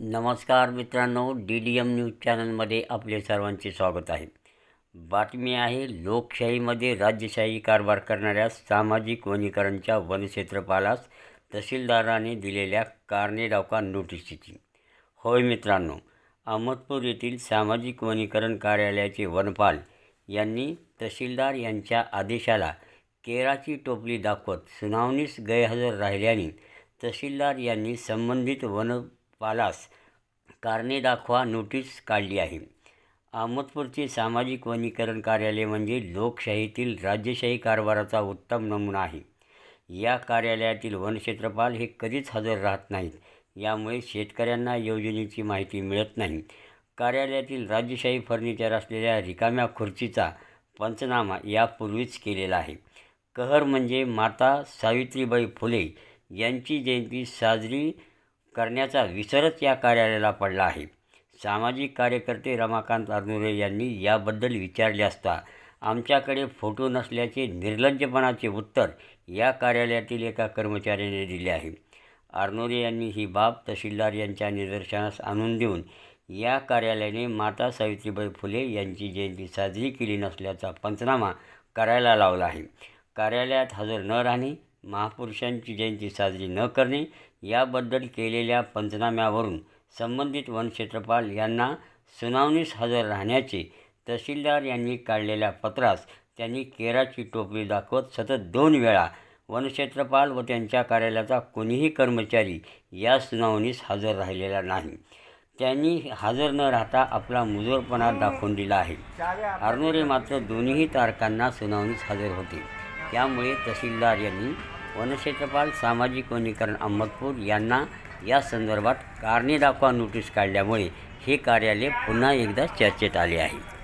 नमस्कार मित्रांनो D D M news चॅनलमध्ये आपले सर्वांचे स्वागत आहे. बातमी आहे लोकशाहीमध्ये राज्यशाही कारभार करणाऱ्या सामाजिक वनीकरणच्या वनक्षेत्रपालास तहसीलदाराने दिलेल्या कारणे डावका नोटिसीची. होय मित्रांनो अहमदपूर येथील सामाजिक वनीकरण कार्यालयाचे वनपाल यांनी तहसीलदार यांच्या आदेशाला केराची टोपली दाखवत सुनावणीस गैरहजर राहिल्याने तहसीलदार यांनी संबंधित वन पालास कारणे दाखवा नोटीस काढली आहे. अहमदपूरचे सामाजिक वनीकरण कार्यालय म्हणजे लोकशाहीतील राज्यशाही कारभाराचा उत्तम नमुना आहे. या कार्यालयातील वनक्षेत्रपाल हे कधीच हजर राहत नाहीत. यामुळे शेतकऱ्यांना योजनेची माहिती मिळत नाही. कार्यालयातील राज्यशाही फर्निचर असलेल्या रिकाम्या खुर्चीचा पंचनामा यापूर्वीच केलेला आहे. कहर म्हणजे माता सावित्रीबाई फुले यांची जयंती साजरी करण्याचा विसरच या कार्यालयाला पडला आहे. सामाजिक कार्यकर्ते रमाकांत अर्नुरे यांनी याबद्दल विचारले असता आमच्याकडे फोटो नसल्याचे निर्लज्जपणाचे उत्तर या कार्यालयातील एका कर्मचाऱ्याने दिले आहे अर्नोरे यांनी ही बाब तहसीलदार यांच्या निदर्शनास आणून देऊन या कार्यालयाने माता सावित्रीबाई फुले यांची जयंती साजरी केली नसल्याचा पंचनामा करायला लावला आहे. कार्यालयात हजर न राहणे महापुरुषांची जयंती साजरी न करणे याबद्दल केलेल्या पंचनाम्यावरून संबंधित वनक्षेत्रपाल यांना सुनावणीस हजर राहण्याचे तहसीलदार यांनी काढलेल्या पत्रास त्यांनी केराची टोपली दाखवत सतत दोन वेळा वनक्षेत्रपाल व त्यांच्या कार्यालयाचा कोणीही कर्मचारी या सुनावणीस हजर राहिलेला नाही. त्यांनी हजर न राहता आपला मुजोरपणा दाखवून दिला आहे. अर्नोरे मात्र दोन्ही तारखांना सुनावणीस हजर होते. त्यामुळे तहसीलदार यांनी वनक्षेत्रपाल सामाजिक वनीकरण अहमदपूर यांना या संदर्भात कारणे दाखवा नोटीस काढल्यामुळे हे कार्यालय पुन्हा एकदा चर्चेत आले आहे.